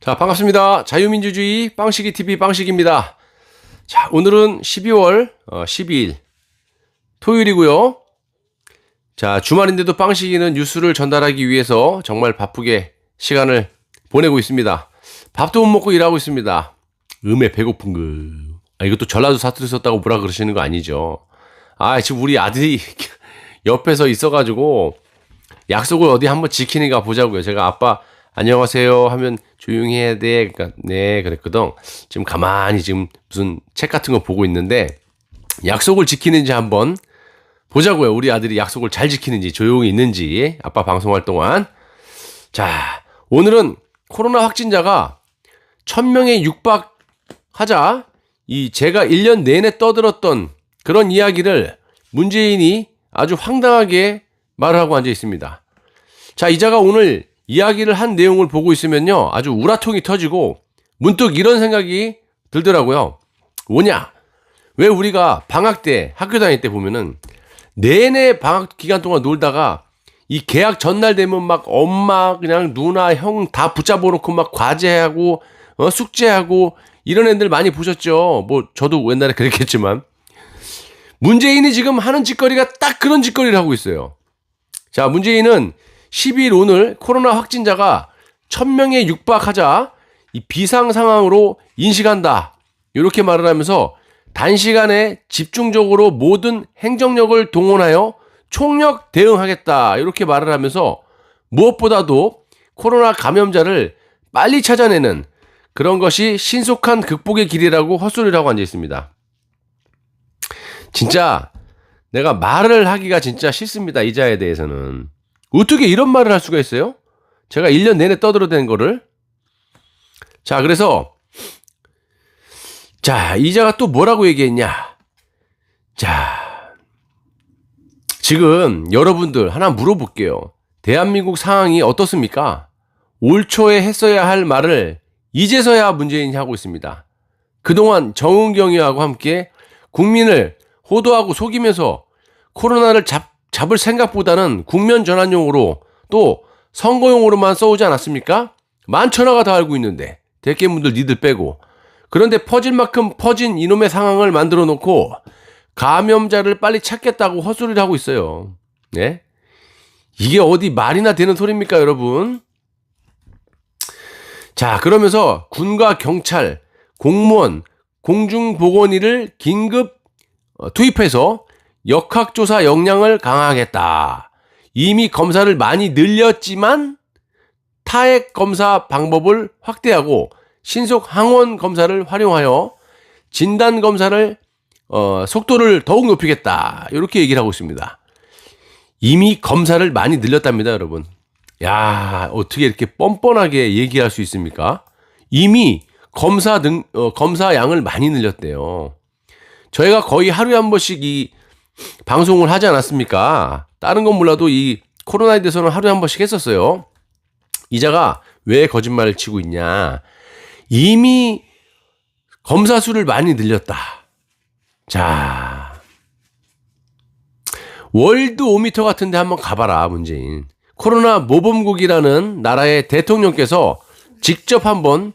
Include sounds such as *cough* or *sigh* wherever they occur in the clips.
자, 반갑습니다. 자유민주주의 빵식이 TV 빵식입니다. 자, 오늘은 12월 어, 12일 토요일이고요. 자, 주말인데도 빵식이는 뉴스를 전달하기 위해서 정말 바쁘게 시간을 보내고 있습니다. 밥도 못 먹고 일하고 있습니다. 음에 배고픈 그. 아, 이것도 전라도 사투리 썼다고 뭐라 그러시는 거 아니죠? 아, 지금 우리 아들이 옆에서 있어가지고 약속을 어디 한번 지키는가 보자고요. 제가 아빠 안녕하세요 하면 조용히 해야 돼. 그러니까 네 그랬거든. 지금 가만히 지금 무슨 책 같은 거 보고 있는데 약속을 지키는지 한번 보자고요. 우리 아들이 약속을 잘 지키는지 조용히 있는지 아빠 방송할 동안 자 오늘은 코로나 확진자가 1000명에 육박하자 이 제가 1년 내내 떠들었던 그런 이야기를 문재인이 아주 황당하게 말을 하고 앉아 있습니다. 자, 이자가 오늘 이야기를 한 내용을 보고 있으면요. 아주 우라통이 터지고 문득 이런 생각이 들더라고요. 뭐냐? 왜 우리가 방학 때, 학교 다닐 때 보면은 내내 방학 기간 동안 놀다가 이 계약 전날 되면 막 엄마, 그냥 누나, 형 다 붙잡아 놓고 막 과제하고, 어, 숙제하고 이런 애들 많이 보셨죠? 뭐, 저도 옛날에 그랬겠지만. 문재인이 지금 하는 짓거리가 딱 그런 짓거리를 하고 있어요. 자, 문재인은 12일 오늘 코로나 확진자가 1000명에 육박하자 이 비상 상황으로 인식한다. 이렇게 말을 하면서 단시간에 집중적으로 모든 행정력을 동원하여 총력 대응하겠다. 이렇게 말을 하면서 무엇보다도 코로나 감염자를 빨리 찾아내는 그런 것이 신속한 극복의 길이라고 헛소리를 하고 앉아 있습니다. 진짜 내가 말을 하기가 진짜 싫습니다. 이자에 대해서는. 어떻게 이런 말을 할 수가 있어요? 제가 1년 내내 떠들어댄 거를. 자, 그래서 자, 이자가 또 뭐라고 얘기했냐? 자, 지금 여러분들 하나 물어볼게요. 대한민국 상황이 어떻습니까? 올 초에 했어야 할 말을 이제서야 문재인이 하고 있습니다. 그동안 정은경이하고 함께 국민을 호도하고 속이면서 코로나를 잡, 잡을 생각보다는 국면 전환용으로 또 선거용으로만 써오지 않았습니까? 만천하가 다 알고 있는데 대깨문들 니들 빼고 그런데 퍼질 만큼 퍼진 이놈의 상황을 만들어 놓고 감염자를 빨리 찾겠다고 헛소리를 하고 있어요. 네? 이게 어디 말이나 되는 소리입니까, 여러분? 자, 그러면서 군과 경찰, 공무원, 공중보건의를 긴급 어, 투입해서 역학조사 역량을 강화하겠다. 이미 검사를 많이 늘렸지만 타액 검사 방법을 확대하고 신속 항원 검사를 활용하여 진단 검사를 어, 속도를 더욱 높이겠다. 이렇게 얘기를 하고 있습니다. 이미 검사를 많이 늘렸답니다, 여러분. 야, 어떻게 이렇게 뻔뻔하게 얘기할 수 있습니까? 이미 검사 등, 어, 검사 양을 많이 늘렸대요. 저희가 거의 하루에 한 번씩 이 방송을 하지 않았습니까? 다른 건 몰라도 이 코로나에 대해서는 하루에 한 번씩 했었어요. 이자가 왜 거짓말을 치고 있냐? 이미 검사 수를 많이 늘렸다. 자. 월드 오미터 같은데 한번 가봐라, 문재인. 코로나 모범국이라는 나라의 대통령께서 직접 한번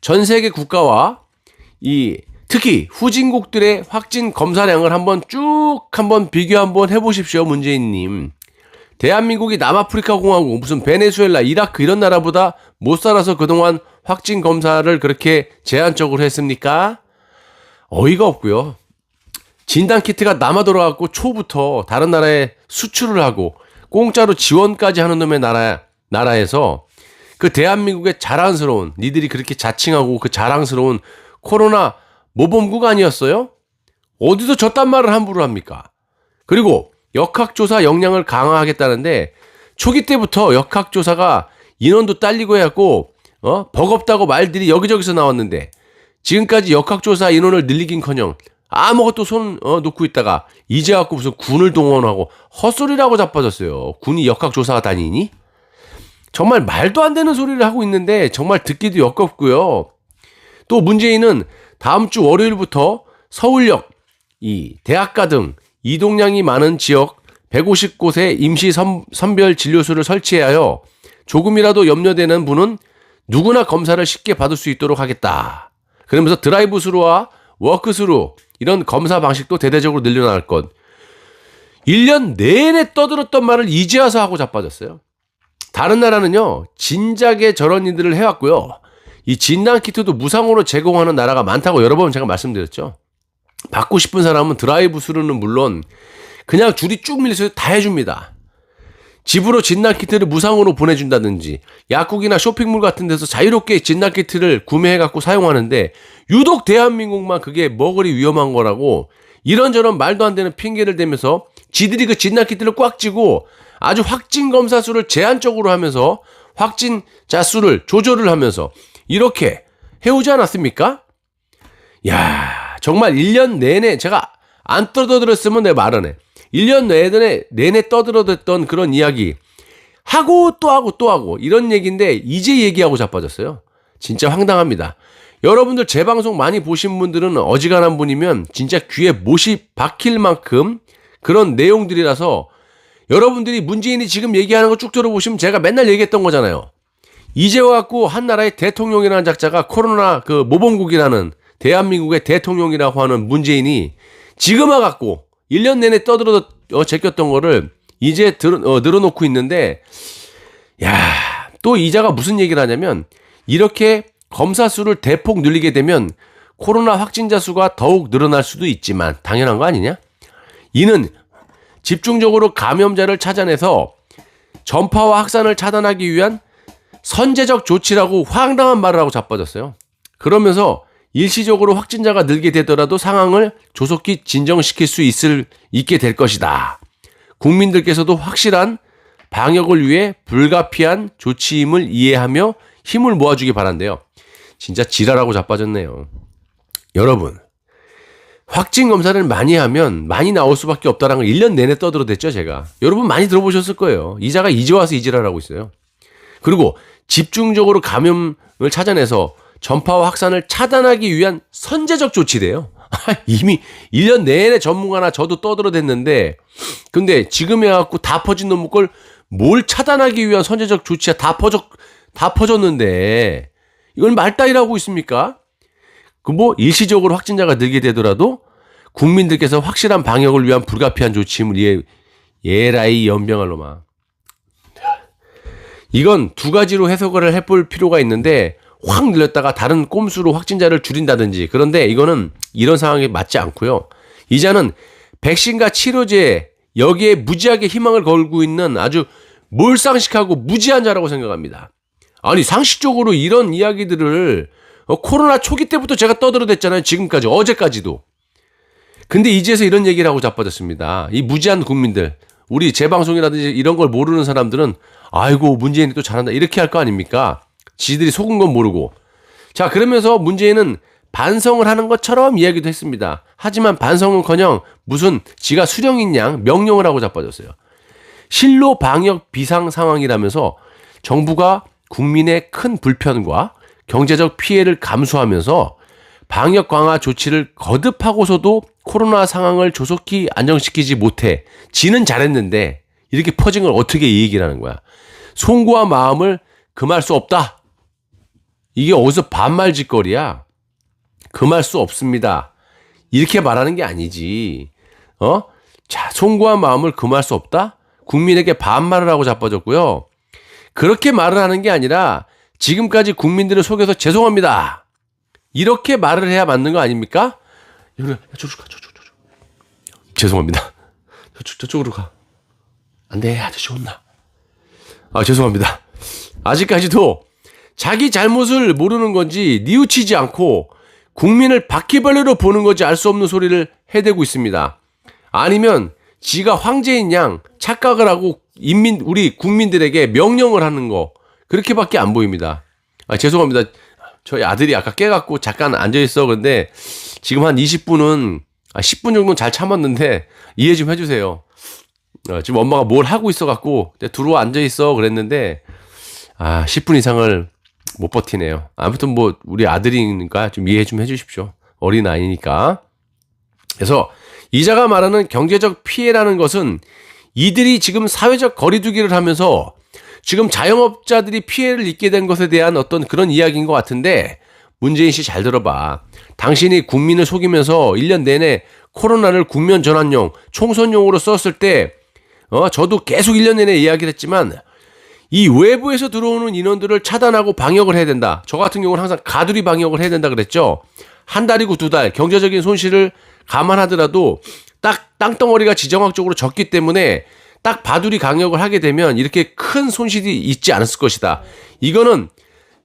전 세계 국가와 이 특히 후진국들의 확진 검사량을 한번 쭉 한번 비교 한번 해보십시오, 문재인님. 대한민국이 남아프리카 공화국, 무슨 베네수엘라, 이라크 이런 나라보다 못 살아서 그동안 확진 검사를 그렇게 제한적으로 했습니까? 어이가 없고요. 진단 키트가 남아 돌아갖고 초부터 다른 나라에 수출을 하고 공짜로 지원까지 하는 놈의 나라 나라에서 그 대한민국의 자랑스러운 니들이 그렇게 자칭하고 그 자랑스러운 코로나 모범국 아니었어요? 어디서 저딴 말을 함부로 합니까? 그리고 역학조사 역량을 강화하겠다는데 초기 때부터 역학조사가 인원도 딸리고 해갖고 어 버겁다고 말들이 여기저기서 나왔는데 지금까지 역학조사 인원을 늘리긴커녕 아무것도 손 어, 놓고 있다가 이제 갖고 무슨 군을 동원하고 헛소리라고 자빠졌어요. 군이 역학조사가 다니니? 정말 말도 안 되는 소리를 하고 있는데 정말 듣기도 역겹고요. 또 문재인은 다음 주 월요일부터 서울역, 이 대학가 등 이동량이 많은 지역 150곳의 임시 선, 선별 진료소를 설치하여 조금이라도 염려되는 분은 누구나 검사를 쉽게 받을 수 있도록 하겠다. 그러면서 드라이브 스루와 워크 스루 이런 검사 방식도 대대적으로 늘려나갈 것. 1년 내내 떠들었던 말을 이제 와서 하고 자빠졌어요. 다른 나라는요, 진작에 저런 일들을 해왔고요. 이 진단 키트도 무상으로 제공하는 나라가 많다고 여러 번 제가 말씀드렸죠. 받고 싶은 사람은 드라이브 스루는 물론 그냥 줄이 쭉 밀려서 다 해줍니다. 집으로 진단 키트를 무상으로 보내준다든지 약국이나 쇼핑몰 같은 데서 자유롭게 진단 키트를 구매해갖고 사용하는데 유독 대한민국만 그게 먹으리 위험한 거라고 이런저런 말도 안 되는 핑계를 대면서 지들이 그 진단 키트를 꽉 쥐고 아주 확진 검사 수를 제한적으로 하면서 확진자 수를 조절을 하면서 이렇게 해오지 않았습니까? 야 정말 1년 내내 제가 안 떠들었으면 내 해. 1년 내내, 내내 떠들어댔던 그런 이야기. 하고 또 하고 또 하고 이런 얘기인데 이제 얘기하고 자빠졌어요. 진짜 황당합니다. 여러분들 제 방송 많이 보신 분들은 어지간한 분이면 진짜 귀에 못이 박힐 만큼 그런 내용들이라서 여러분들이 문재인이 지금 얘기하는 거 쭉 들어보시면 제가 맨날 얘기했던 거잖아요. 이제 와갖고 한 나라의 대통령이라는 작자가 코로나 그 모범국이라는 대한민국의 대통령이라고 하는 문재인이 지금 와갖고 1년 내내 떠들어 어, 제꼈던 거를 이제 들, 어, 늘어놓고 있는데 야, 또 이자가 무슨 얘기를 하냐면 이렇게 검사 수를 대폭 늘리게 되면 코로나 확진자 수가 더욱 늘어날 수도 있지만 당연한 거 아니냐? 이는 집중적으로 감염자를 찾아내서 전파와 확산을 차단하기 위한 선제적 조치라고 황당한 말을 하고 자빠졌어요. 그러면서 일시적으로 확진자가 늘게 되더라도 상황을 조속히 진정시킬 수 있을 있게 될 것이다. 국민들께서도 확실한 방역을 위해 불가피한 조치임을 이해하며 힘을 모아주기 바란대요. 진짜 지랄하고 자빠졌네요. 여러분, 확진 검사를 많이 하면 많이 나올 수밖에 없다는 걸 1년 내내 떠들어댔죠, 제가. 여러분 많이 들어보셨을 거예요. 이자가 이제 와서 이지랄하고 있어요. 그리고 집중적으로 감염을 찾아내서 전파와 확산을 차단하기 위한 선제적 조치래요. *laughs* 이미 1년 내내 전문가나 저도 떠들어댔는데, 근데 지금 해갖고 다 퍼진 놈의 걸뭘 차단하기 위한 선제적 조치야 다 퍼졌, 다 퍼졌는데, 이걸 말 따위라고 있습니까? 그 뭐 일시적으로 확진자가 늘게 되더라도 국민들께서 확실한 방역을 위한 불가피한 조치임을 예, 예라이 연병할 놈아. 이건 두 가지로 해석을 해볼 필요가 있는데 확 늘렸다가 다른 꼼수로 확진자를 줄인다든지 그런데 이거는 이런 상황에 맞지 않고요. 이자는 백신과 치료제 여기에 무지하게 희망을 걸고 있는 아주 몰상식하고 무지한 자라고 생각합니다. 아니 상식적으로 이런 이야기들을 어, 코로나 초기 때부터 제가 떠들어댔잖아요. 지금까지 어제까지도. 근데 이제서 이런 얘기를 하고 자빠졌습니다. 이 무지한 국민들 우리 재방송이라든지 이런 걸 모르는 사람들은 아이고 문재인이 또 잘한다 이렇게 할 거 아닙니까? 지들이 속은 건 모르고. 자, 그러면서 문재인은 반성을 하는 것처럼 이야기도 했습니다. 하지만 반성은커녕 무슨 지가 수령인 양 명령을 하고 자빠졌어요. 실로 방역 비상 상황이라면서 정부가 국민의 큰 불편과 경제적 피해를 감수하면서 방역 강화 조치를 거듭하고서도 코로나 상황을 조속히 안정시키지 못해 지는 잘했는데 이렇게 퍼진 걸 어떻게 얘기를 하는 거야. 송구한 마음을 금할 수 없다. 이게 어디서 반말 짓거리야? 금할 수 없습니다. 이렇게 말하는 게 아니지. 어? 자, 송구한 마음을 금할 수 없다? 국민에게 반말을 하고 자빠졌고요. 그렇게 말을 하는 게 아니라 지금까지 국민들을 속여서 죄송합니다. 이렇게 말을 해야 맞는 거 아닙니까? 여기, 저쪽 가, 저쪽, 저쪽. 죄송합니다. 저쪽, 저쪽으로 가. 안 돼, 아저씨 혼나. 아, 죄송합니다. 아직까지도 자기 잘못을 모르는 건지 뉘우치지 않고 국민을 바퀴벌레로 보는 건지 알 수 없는 소리를 해대고 있습니다. 아니면 지가 황제인 양 착각을 하고 인민 우리 국민들에게 명령을 하는 거 그렇게밖에 안 보입니다. 아, 죄송합니다. 저희 아들이 아까 깨갖고 잠깐 앉아 있어. 근데 지금 한 20분은 아, 10분 정도는 잘 참았는데 이해 좀 해주세요. 어, 지금 엄마가 뭘 하고 있어갖고 들어와 앉아 있어 그랬는데 아 10분 이상을 못 버티네요. 아무튼 뭐 우리 아들이니까 좀 이해 좀 해주십시오. 어린 아이니까. 그래서 이자가 말하는 경제적 피해라는 것은 이들이 지금 사회적 거리두기를 하면서 지금 자영업자들이 피해를 입게 된 것에 대한 어떤 그런 이야기인 것 같은데 문재인 씨 잘 들어봐. 당신이 국민을 속이면서 1년 내내 코로나를 국면 전환용, 총선용으로 썼을 때, 어, 저도 계속 1년 내내 이야기를 했지만, 이 외부에서 들어오는 인원들을 차단하고 방역을 해야 된다. 저 같은 경우는 항상 가두리 방역을 해야 된다 그랬죠. 한 달이고 두 달, 경제적인 손실을 감안하더라도 딱 땅덩어리가 지정학적으로 적기 때문에 딱 바두리 강력을 하게 되면 이렇게 큰 손실이 있지 않았을 것이다. 이거는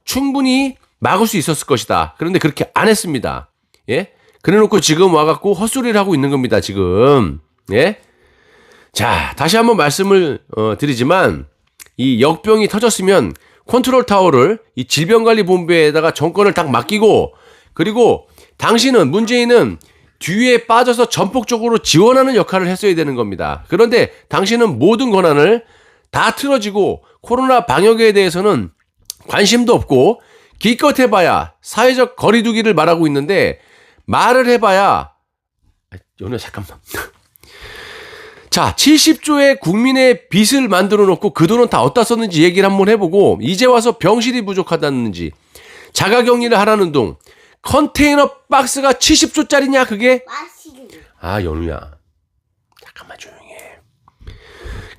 충분히 막을 수 있었을 것이다. 그런데 그렇게 안 했습니다. 예? 그래 놓고 지금 와갖고 헛소리를 하고 있는 겁니다, 지금. 예? 자, 다시 한번 말씀을 어, 드리지만, 이 역병이 터졌으면 컨트롤 타워를 이 질병관리본부에다가 정권을 딱 맡기고, 그리고 당신은, 문재인은 뒤에 빠져서 전폭적으로 지원하는 역할을 했어야 되는 겁니다. 그런데 당신은 모든 권한을 다 틀어지고 코로나 방역에 대해서는 관심도 없고 기껏 해봐야 사회적 거리두기를 말하고 있는데 말을 해봐야 연우 잠깐만 자 70조의 국민의 빚을 만들어 놓고 그 돈은 다 어디다 썼는지 얘기를 한번 해보고 이제 와서 병실이 부족하다는지. 자가격리를 하라는 동 컨테이너 박스가 70조짜리냐 그게. 아 연우야. 잠깐만 조용히 해.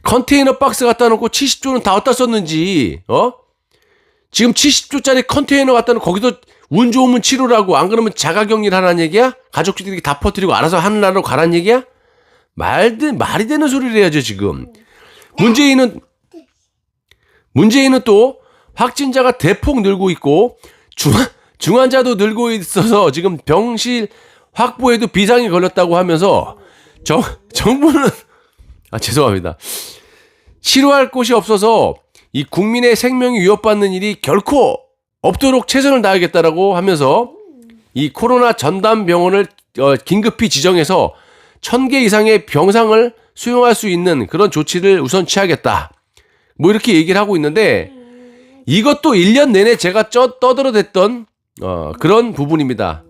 컨테이너 박스 갖다 놓고 70조는 다 어디다 썼는지 어? 지금 70조짜리 컨테이너 갖다 놓고 거기서 운 좋으면 치료라고 안 그러면 자가격리를 하라는 얘기야? 가족들이 다 퍼뜨리고 알아서 하는 나라로 가라는 얘기야 말드 말이 되는 소리를 해야죠 지금 문재인은 문재인은 또 확진자가 대폭 늘고 있고 중 중환자도 늘고 있어서 지금 병실 확보에도 비상이 걸렸다고 하면서 정, 정부는 아 죄송합니다. 치료할 곳이 없어서 이 국민의 생명이 위협받는 일이 결코 없도록 최선을 다하겠다라고 하면서 이 코로나 전담 병원을 어, 긴급히 지정해서 천 개 이상의 병상을 수용할 수 있는 그런 조치를 우선 취하겠다. 뭐 이렇게 얘기를 하고 있는데 이것도 1년 내내 제가 쩌, 떠들어댔던 어, 그런 부분입니다.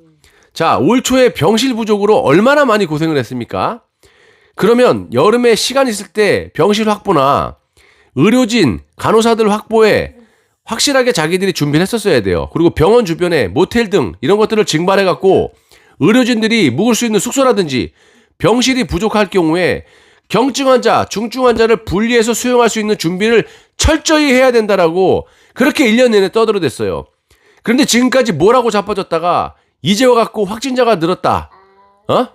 자, 올 초에 병실 부족으로 얼마나 많이 고생을 했습니까? 그러면 여름에 시간 있을 때 병실 확보나 의료진, 간호사들 확보에 확실하게 자기들이 준비를 했었어야 돼요. 그리고 병원 주변에 모텔 등 이런 것들을 증발해 갖고 의료진들이 묵을 수 있는 숙소라든지 병실이 부족할 경우에 경증 환자, 중증 환자를 분리해서 수용할 수 있는 준비를 철저히 해야 된다라고 그렇게 1년 내내 떠들어댔어요. 그런데 지금까지 뭐라고 자빠졌다가 이제 와갖고 확진자가 늘었다. 어?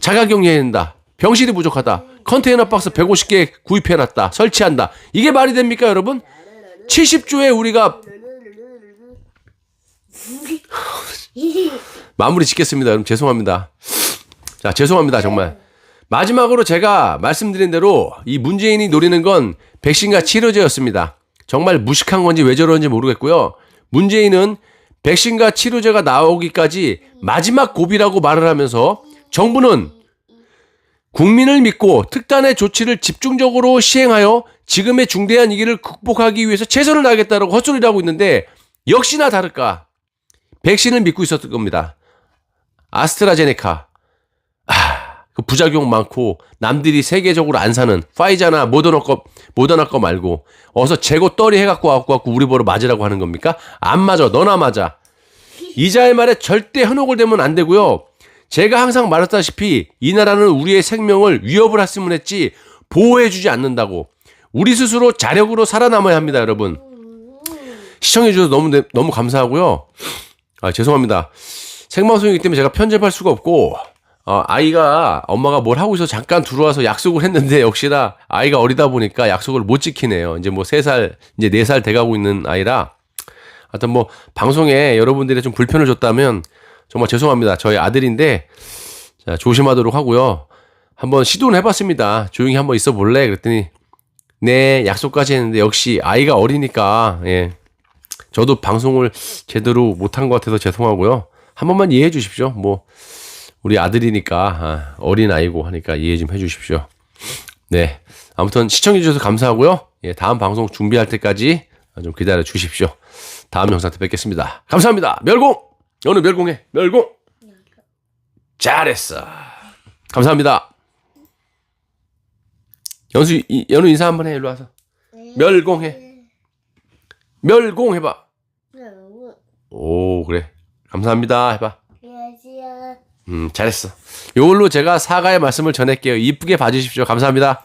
자가격리해야 된다. 병실이 부족하다. 컨테이너 박스 150개 구입해놨다. 설치한다. 이게 말이 됩니까, 여러분? 70조에 우리가 *laughs* 마무리 짓겠습니다. 여러분 죄송합니다. 자, 죄송합니다. 정말. 마지막으로 제가 말씀드린 대로 이 문재인이 노리는 건 백신과 치료제였습니다. 정말 무식한 건지 왜 저러는지 모르겠고요. 문재인은 백신과 치료제가 나오기까지 마지막 고비라고 말을 하면서 정부는 국민을 믿고 특단의 조치를 집중적으로 시행하여 지금의 중대한 위기를 극복하기 위해서 최선을 다하겠다고 헛소리를 하고 있는데 역시나 다를까 백신을 믿고 있었던 겁니다. 아스트라제네카 부작용 많고 남들이 세계적으로 안 사는 파이자나 모더나 거 모더나 거 말고 어서 재고 떨이 해갖고 와갖고 갖고 우리 보러 맞으라고 하는 겁니까? 안 맞아 너나 맞아 이자의 말에 절대 현혹을 되면 안 되고요. 제가 항상 말했다시피 이 나라는 우리의 생명을 위협을 했으면 했지 보호해주지 않는다고 우리 스스로 자력으로 살아남아야 합니다, 여러분. 시청해주셔서 너무 너무 감사하고요. 아 죄송합니다. 생방송이기 때문에 제가 편집할 수가 없고 어, 아이가 엄마가 뭘 하고 있어 서 잠깐 들어와서 약속을 했는데 역시나 아이가 어리다 보니까 약속을 못 지키네요. 이제 뭐 세 살 이제 네 살 돼가고 있는 아이라 하여튼 뭐 방송에 여러분들이 좀 불편을 줬다면 정말 죄송합니다. 저희 아들인데 자, 조심하도록 하고요. 한번 시도는 해봤습니다. 조용히 한번 있어 볼래? 그랬더니 네 약속까지 했는데 역시 아이가 어리니까 예 저도 방송을 제대로 못한 것 같아서 죄송하고요. 한 번만 이해해 주십시오. 뭐 우리 아들이니까 아, 어린 아이고 하니까 이해 좀 해주십시오. 네 아무튼 시청해 주셔서 감사하고요. 예 다음 방송 준비할 때까지 좀 기다려 주십시오. 다음 영상 때 뵙겠습니다. 감사합니다. 멸공! 오늘 멸공해. 멸공! 잘했어. 감사합니다. 연수, 이- 연우 인사 한번 해, 일로 와서. 멸공해. 멸공 해봐. 오, 그래. 감사합니다. 해봐. 음, 잘했어. 이걸로 제가 사과의 말씀을 전할게요. 이쁘게 봐주십시오. 감사합니다.